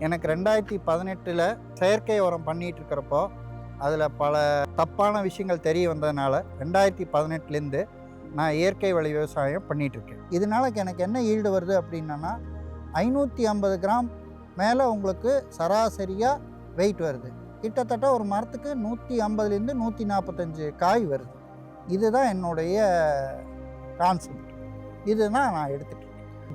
எனக்கு ரெண்டாயிரத்தி பதினெட்டில் செயற்கை உரம் பண்ணிட்டு இருக்கிறப்போ அதில் பல தப்பான விஷயங்கள் தெரிய வந்ததுனால ரெண்டாயிரத்தி பதினெட்டுலேருந்து நான் இயற்கை வழி விவசாயம் பண்ணிகிட்ருக்கேன் இதனால் இதனால எனக்கு என்ன ஈல்டு வருது அப்படின்னா ஐநூற்றி ஐம்பது கிராம் மேலே உங்களுக்கு சராசரியாக வெயிட் வருது. கிட்டத்தட்ட ஒரு மரத்துக்கு நூற்றி ஐம்பதுலேருந்து நூற்றி நாற்பத்தஞ்சு காய் வருது. இதுதான் என்னுடைய கான்செப்ட் இதுதான் நான் எடுத்துட்டு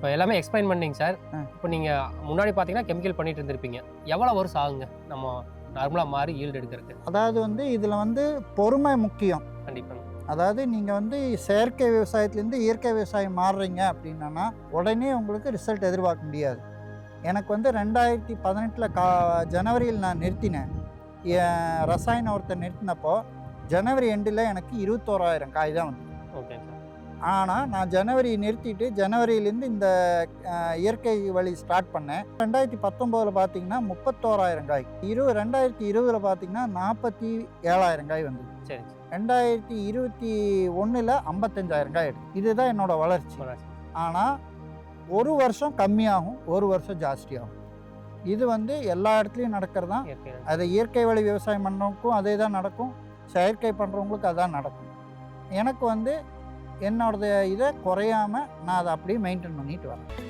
இப்போ எல்லாமே எக்ஸ்பிளைன் பண்ணீங்க சார். இப்போ நீங்கள் முன்னாடி பார்த்தீங்கன்னா கெமிக்கல் பண்ணிட்டு இருந்திருப்பீங்க. எவ்வளோ வருஷம் ஆகுங்க நம்ம நார்மலாக மாறி ஈல்டு எடுக்கிறதுக்கு. அதாவது வந்து இதில் வந்து பொறுமை முக்கியம். கண்டிப்பாங்க. அதாவது நீங்கள் வந்து செயற்கை விவசாயத்துலேருந்து இயற்கை விவசாயம் மாறுறீங்க அப்படின்னா உடனே உங்களுக்கு ரிசல்ட் எதிர்பார்க்க முடியாது. எனக்கு வந்து ரெண்டாயிரத்தி பதினெட்டில் கா ஜனவரியில் நான் நிறுத்தினேன். ரசாயன உரத்தை நிறுத்தினப்போ ஜனவரி எண்டில் எனக்கு இருபத்தோராயிரம் காய் தான் வந்து ஓகே சார் ஆனால் நான் ஜனவரி நிறுத்திட்டு ஜனவரியிலேருந்து இந்த இயற்கை வழி ஸ்டார்ட் பண்ணேன். ரெண்டாயிரத்தி பத்தொம்போதில் பார்த்தீங்கன்னா முப்பத்தோராயிரம் காய். இரு ரெண்டாயிரத்தி இருபதில் பார்த்தீங்கன்னா நாற்பத்தி ஏழாயிரம் காய் வந்தது. சரி ரெண்டாயிரத்தி இருபத்தி ஒன்றில் ஐம்பத்தஞ்சாயிரம் காய் எடுத்து இதுதான் என்னோட வளர்ச்சி. வளர்ச்சி. ஆனால் ஒரு வருஷம் கம்மியாகும் ஒரு வருஷம் ஜாஸ்தியாகும். இது வந்து எல்லா இடத்துலையும் நடக்கிறது? தான் அது இயற்கை வழி விவசாயம் பண்ணுறவங்களுக்கும் அதே தான் நடக்கும். செயற்கை பண்ணுறவங்களுக்கு அதான் நடக்கும். எனக்கு வந்து என்னோடய இதை குறையாமல் நான் அதை அப்படியே மெயின்டைன் பண்ணிட்டு வரேன்.